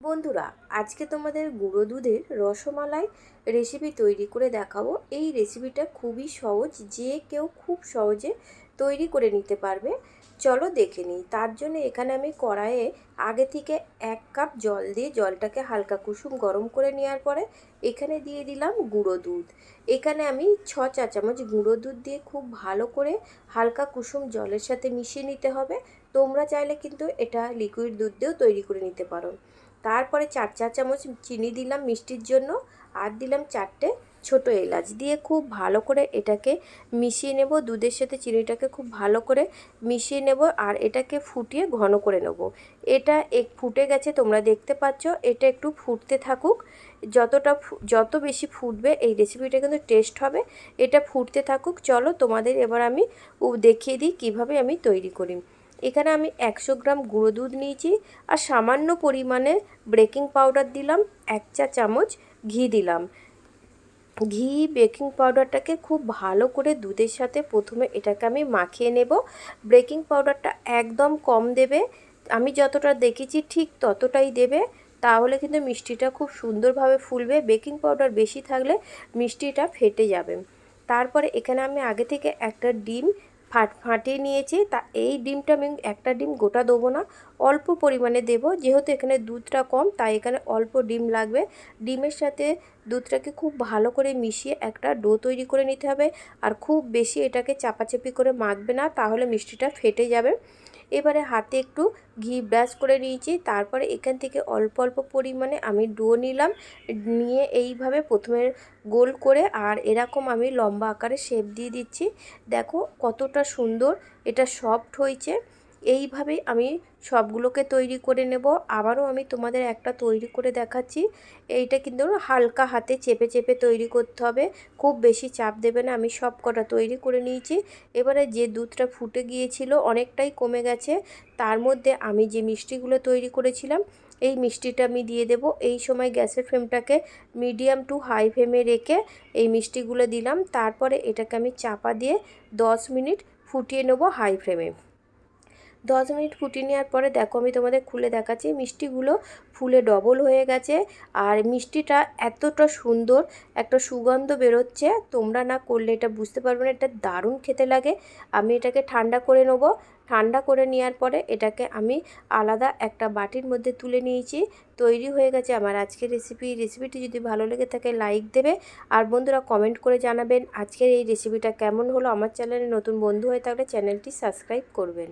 বন্ধুরা, আজকে তোমাদের গুঁড়ো দুধের রসমালাই রেসিপি তৈরি করে দেখাবো। এই রেসিপিটা খুবই সহজ, যে কেউ খুব সহজে তৈরি করে নিতে পারবে। চলো দেখে নিই। তার জন্য এখানে আমি কড়াইয়ে আগে থেকে এক কাপ জল দিয়ে জলটাকে হালকা কুসুম গরম করে নেওয়ার পরে এখানে দিয়ে দিলাম গুঁড়ো দুধ। এখানে আমি ছ চা চামচ গুঁড়ো দুধ দিয়ে খুব ভালো করে হালকা কুসুম জলের সাথে মিশিয়ে নিতে হবে। তোমরা চাইলে কিন্তু এটা লিকুইড দুধ দিয়েও তৈরি করে নিতে পারো। তারপরে চার চা চামচ চিনি দিলাম মিষ্টির জন্য আর দিলাম চারটে ছোট এলাচ দিয়ে খুব ভালো করে এটাকে মিশিয়ে নেব। দুধের সাথে চিনিটাকে খুব ভালো করে মিশিয়ে নেব আর এটাকে ফুটিয়ে ঘন করে নেব। এটা এক, ফুটে গেছে তোমরা দেখতে পাচ্ছ। এটা একটু ফুটতে থাকুক। যতটা যত বেশি ফুটবে এই রেসিপিটা কিন্তু টেস্ট হবে। এটা ফুটতে থাকুক। চলো তোমাদের এবার আমি দেখিয়ে দিই কীভাবে আমি তৈরি করি। এখানে আমি একশো গ্রাম গুঁড়ো দুধ নিয়েছি আর সামান্য পরিমাণে বেকিং পাউডার দিলাম, এক চা চামচ ঘি দিলাম। ঘি, বেকিং পাউডারটাকে খুব ভালো করে দুধের সাথে প্রথমে এটাকে আমি মাখিয়ে নেব। বেকিং পাউডারটা একদম কম দেবে, আমি যতটা দেখেছি ঠিক ততটাই দেবে, তাহলে কিন্তু মিষ্টিটা খুব সুন্দরভাবে ফুলবে। বেকিং পাউডার বেশি থাকলে মিষ্টিটা ফেটে যাবে। তারপরে এখানে আমি আগে থেকে একটা ডিম ফাট, ফাটিয়ে নিয়েছি। তা এই ডিমটা আমি একটা ডিম গোটা দেবো না, অল্প পরিমাণে দেব। যেহেতু এখানে দুধটা কম, তাই এখানে অল্প ডিম লাগবে। ডিমের সাথে দুধটাকে খুব ভালো করে মিশিয়ে একটা ডো তৈরি করে নিতে হবে। আর খুব বেশি এটাকে চাপাচাপি করে মাখবে না, তাহলে মিষ্টিটা ফেটে যাবে। এবারে হাতে একটু ঘি ব্রাশ করে নিয়েছি। তারপরে এখান থেকে অল্প অল্প পরিমাণে আমি ডো নিলাম। নিয়ে এইভাবে প্রথমে গোল করে আর এরকম আমি লম্বা আকারে শেপ দিয়ে দিচ্ছি। দেখো কতটা সুন্দর, এটা সফট হয়েছে। এইভাবেই আমি সবগুলোকে তৈরি করে নেব। আবারও আমি তোমাদের একটা তৈরি করে দেখাচ্ছি। এইটা কিন্তু হালকা হাতে চেপে চেপে তৈরি করতে হবে। খুব বেশি চাপ দেবে না। আমি সব কটা তৈরি করে নিয়েছি। এবারে যে দুধটা ফুটে গিয়েছিল অনেকটাই কমে গেছে। তার মধ্যে আমি যে মিষ্টিগুলো তৈরি করেছিলাম, এই মিষ্টিটা আমি দিয়ে দেব। এই সময় গ্যাসের ফ্লেমটাকে মিডিয়াম টু হাই ফ্লেমে রেখে এই মিষ্টিগুলো দিলাম। তারপরে এটাকে আমি চাপা দিয়ে দশ মিনিট ফুটিয়ে নেব হাই ফ্লেমে। দশ মিনিট ফুটিয়ে নেওয়ার পরে দেখো আমি তোমাদের খুলে দেখাচ্ছি। মিষ্টিগুলো ফুলে ডবল হয়ে গেছে আর মিষ্টিটা এতটা সুন্দর, একটা সুগন্ধ বেরোচ্ছে। তোমরা না করলে এটা বুঝতে পারবে না, এটা দারুণ খেতে লাগে। আমি এটাকে ঠান্ডা করে নেব। ঠান্ডা করে নেওয়ার পরে এটাকে আমি আলাদা একটা বাটির মধ্যে তুলে নিয়েছি। তৈরি হয়ে গেছে আমার আজকের রেসিপি রেসিপিটি যদি ভালো লেগে থাকে লাইক দেবে। আর বন্ধুরা কমেন্ট করে জানাবেন আজকের এই রেসিপিটা কেমন হলো? আমার চ্যানেলে নতুন বন্ধু হয়ে থাকলে চ্যানেলটি সাবস্ক্রাইব করবেন।